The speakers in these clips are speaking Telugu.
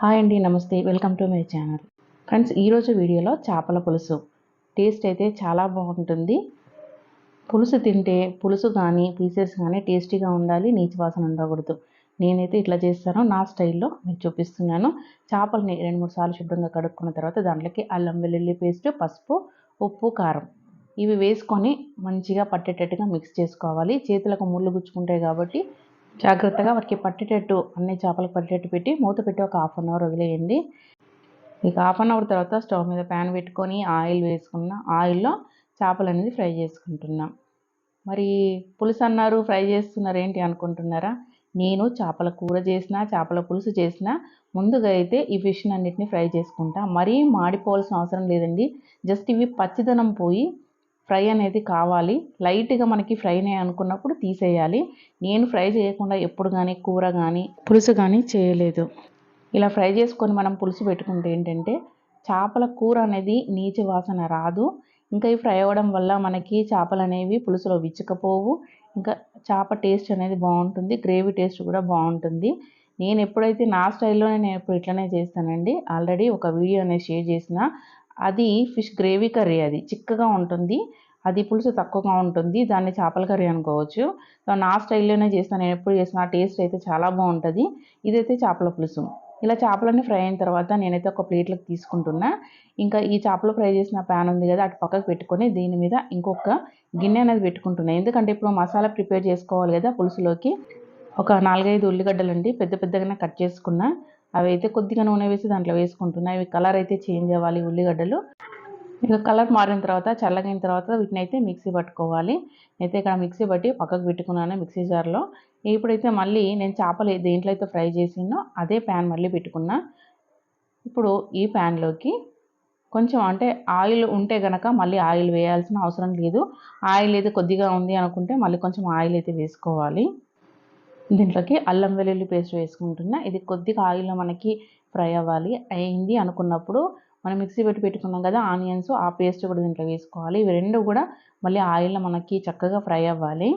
హాయ్ అండి నమస్తే. Welcome to my channel. Friends ఈరోజు వీడియోలో చేపల పులుసు. టేస్ట్ అయితే చాలా బాగుంటుంది. పులుసు తింటే పులుసు కానీ పీసెస్ కానీ టేస్టీగా ఉండాలి నీచు వాసన ఉండకూడదు. నేనైతే ఇట్లా చేస్తాను. నా స్టైల్లో మీకు చూపిస్తున్నాను. చేపలని రెండు మూడు సార్లు శుభ్రంగా కడుక్కున్న తర్వాత దాంట్లోకి అల్లం వెల్లుల్లి పేస్ట్ పసుపు ఉప్పు కారం. ఇవి వేసుకొని మంచిగా పట్టేటట్టుగా మిక్స్ చేసుకోవాలి. చేతులకు ముళ్ళు గుచ్చుకుంటాయి కాబట్టి జాగ్రత్తగా వాటికి పట్టేటట్టు అన్ని చేపలకు పట్టేటట్టు పెట్టి మూత పెట్టి ఒక హాఫ్ అన్ అవర్ వదిలేయండి. ఇక హాఫ్ అన్ అవర్ తర్వాత స్టవ్ మీద ప్యాన్ పెట్టుకొని ఆయిల్ వేసుకున్న ఆయిల్లో చేపలు అనేది ఫ్రై చేసుకుంటున్నాం. మరి పులుసు అన్నారు ఫ్రై చేస్తున్నారు ఏంటి అనుకుంటున్నారా? నేను చేపల కూర చేసిన చేపల పులుసు చేసిన ముందుగా అయితే ఈ ఫిష్ని అన్నిటిని ఫ్రై చేసుకుంటా. మరీ మాడిపోవాల్సిన అవసరం లేదండి. జస్ట్ ఇవి పచ్చిదనం పోయి ఫ్రై అనేది కావాలి. లైట్గా మనకి ఫ్రైనే అనుకున్నప్పుడు తీసేయాలి. నేను ఫ్రై చేయకుండా ఎప్పుడు కానీ కూర కానీ పులుసు కానీ చేయలేదు. ఇలా ఫ్రై చేసుకొని మనం పులుసు పెట్టుకుంటే ఏంటంటే చేపల కూర అనేది నీచి వాసన రాదు. ఇంకా ఇవి ఫ్రై అవ్వడం వల్ల మనకి చేపలు అనేవి పులుసులో విచ్చుకపోవు. ఇంకా చేప టేస్ట్ అనేది బాగుంటుంది. గ్రేవీ టేస్ట్ కూడా బాగుంటుంది. నేను ఎప్పుడైతే నా స్టైల్లోనే నేను ఎప్పుడు ఇట్లనే చేస్తానండి. ఆల్రెడీ ఒక వీడియో అనేది షేర్ చేసిన. అది ఫిష్ గ్రేవీ కర్రీ అది. చిక్కగా ఉంటుంది. అది పులుసు తక్కువగా ఉంటుంది. దాన్ని చేపల కర్రీ అనుకోవచ్చు. నా స్టైల్లోనే చేస్తాను నేను ఎప్పుడు చేసిన టేస్ట్ అయితే చాలా బాగుంటుంది. ఇదైతే చేపల పులుసు. ఇలా చేపలన్నీ ఫ్రై అయిన తర్వాత నేనైతే ఒక ప్లేట్లోకి తీసుకుంటున్నా. ఇంకా ఈ చేపలు ఫ్రై చేసిన ప్యాన్ ఉంది కదా అటు పక్కకు పెట్టుకొని దీని మీద ఇంకొక గిన్నె అనేది పెట్టుకుంటున్నాను ఎందుకంటే ఇప్పుడు మసాలా ప్రిపేర్ చేసుకోవాలి కదా పులుసులోకి. ఒక నాలుగైదు ఉల్లిగడ్డలు అండి పెద్ద పెద్దగానే కట్ చేసుకున్నా. అవి అయితే కొద్దిగా నూనె వేసి దాంట్లో వేసుకుంటున్నా. ఇవి కలర్ అయితే చేంజ్ అవ్వాలి ఉల్లిగడ్డలు. ఇక కలర్ మారిన తర్వాత చల్లగైన తర్వాత వీటిని అయితే మిక్సీ పట్టుకోవాలి. అయితే ఇక్కడ మిక్సీ పట్టి పక్కకు పెట్టుకున్నాను మిక్సీ జార్లో. ఇప్పుడైతే మళ్ళీ నేను చేపలు దేంట్లో అయితే ఫ్రై చేసినో అదే ప్యాన్ మళ్ళీ పెట్టుకున్నా. ఇప్పుడు ఈ ప్యాన్లోకి కొంచెం అంటే ఆయిల్ ఉంటే కనుక మళ్ళీ ఆయిల్ వేయాల్సిన అవసరం లేదు. ఆయిల్ అయితే కొద్దిగా ఉంది అనుకుంటే మళ్ళీ కొంచెం ఆయిల్ అయితే వేసుకోవాలి. దీంట్లోకి అల్లం వెల్లుల్లి పేస్ట్ వేసుకుంటున్నా. ఇది కొద్దిగా ఆయిల్లో మనకి ఫ్రై అవ్వాలి. అయింది అనుకున్నప్పుడు మనం మిక్సీ పెట్టి పెట్టుకున్నాం కదా ఆనియన్స్ ఆ పేస్ట్ కూడా దీంట్లో వేసుకోవాలి. ఇవి రెండు కూడా మళ్ళీ ఆయిల్లో మనకి చక్కగా ఫ్రై అవ్వాలి.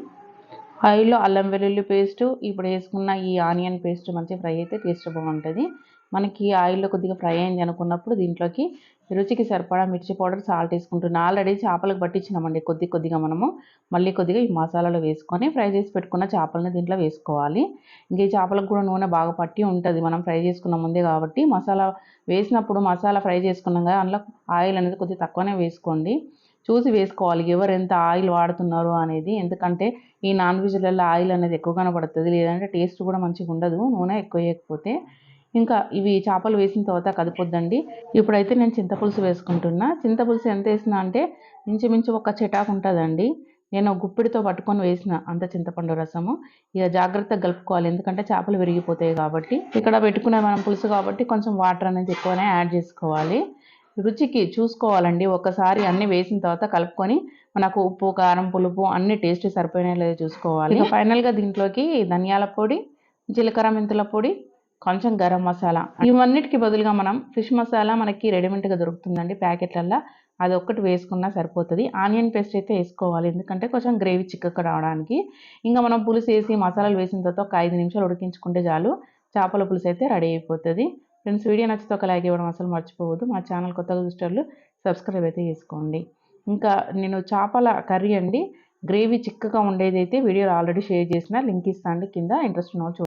ఆయిల్లో అల్లం వెల్లుల్లి పేస్ట్ ఇప్పుడు వేసుకున్న ఈ ఆనియన్ పేస్ట్ మంచిగా ఫ్రై అయితే టేస్ట్ బాగుంటుంది. మనకి ఆయిల్లో కొద్దిగా ఫ్రై అయింది అనుకున్నప్పుడు దీంట్లోకి రుచికి సరిపడా మిర్చి పౌడర్ సాల్ట్ వేసుకుంటున్నాం. ఆల్రెడీ చేపలకు పట్టించినామండి కొద్ది కొద్దిగా మనము. మళ్ళీ కొద్దిగా ఈ మసాలాలో వేసుకొని ఫ్రై చేసి పెట్టుకున్న చేపలని దీంట్లో వేసుకోవాలి. ఇంక ఈ చేపలకు కూడా నూనె బాగా పట్టి ఉంటుంది. మనం ఫ్రై చేసుకున్న ముందే కాబట్టి మసాలా వేసినప్పుడు మసాలా ఫ్రై చేసుకున్నాం కదా అందులో ఆయిల్ అనేది కొద్దిగా తక్కువనే వేసుకోండి. చూసి వేసుకోవాలి. ఎవరు ఎంత ఆయిల్ వాడుతున్నారు అనేది. ఎందుకంటే ఈ నాన్ వెజ్లలో ఆయిల్ అనేది ఎక్కువ కనబడుతుంది. లేదంటే టేస్ట్ కూడా మంచిగా ఉండదు. నూనె ఎక్కువ వేయకపోతే. ఇంకా ఇవి చేపలు వేసిన తర్వాత కదిపోద్దండి. ఇప్పుడైతే నేను చింతపులుసు వేసుకుంటున్నా. చింతపులుసు ఎంత వేసినా అంటే ఇంచుమించు ఒక చెటాకు ఉంటుందండి. నేను గుప్పిడితో పట్టుకొని వేసిన అంత చింతపండు రసము. ఇక జాగ్రత్తగా కలుపుకోవాలి. ఎందుకంటే చేపలు విరిగిపోతాయి కాబట్టి. ఇక్కడ పెట్టుకునే మనం పులుసు కాబట్టి కొంచెం వాటర్ అనేది ఎక్కువనే యాడ్ చేసుకోవాలి. రుచికి చూసుకోవాలండి. ఒకసారి అన్ని వేసిన తర్వాత కలుపుకొని మనకు ఉప్పు కారం పులుపు అన్ని టేస్ట్ సరిపోయినా లేదో చూసుకోవాలి. ఫైనల్గా దీంట్లోకి ధనియాల పొడి జీలకర్ర మెంతుల పొడి కొంచెం గరం మసాలా. ఇవన్నిటికి బదులుగా మనం ఫిష్ మసాలా మనకి రెడీమేడ్గా దొరుకుతుందండి ప్యాకెట్లల్లో. అది ఒక్కటి వేసుకున్నా సరిపోతుంది. ఆనియన్ పేస్ట్ అయితే వేసుకోవాలి. ఎందుకంటే కొంచెం గ్రేవీ చిక్కగా రావడానికి. ఇంకా మనం పులుసు వేసి మసాలాలు వేసిన తర్వాత ఒక ఐదు నిమిషాలు ఉడికించుకుంటే చాలు. చేపల పులుసు అయితే రెడీ అయిపోతుంది. ఫ్రెండ్స్ వీడియో నచ్చితే ఒక లైక్ ఇవ్వడం అసలు మర్చిపోవద్దు. మా ఛానల్ కొత్తగా చూసేటట్లు సబ్స్క్రైబ్ అయితే చేసుకోండి. ఇంకా నేను చేపల కర్రీ అండి. గ్రేవీ చిక్కగా ఉండేది అయితే వీడియోలో ఆల్రెడీ షేర్ చేసిన లింక్ ఇస్తాను కింద. ఇంట్రెస్ట్ ఉన్న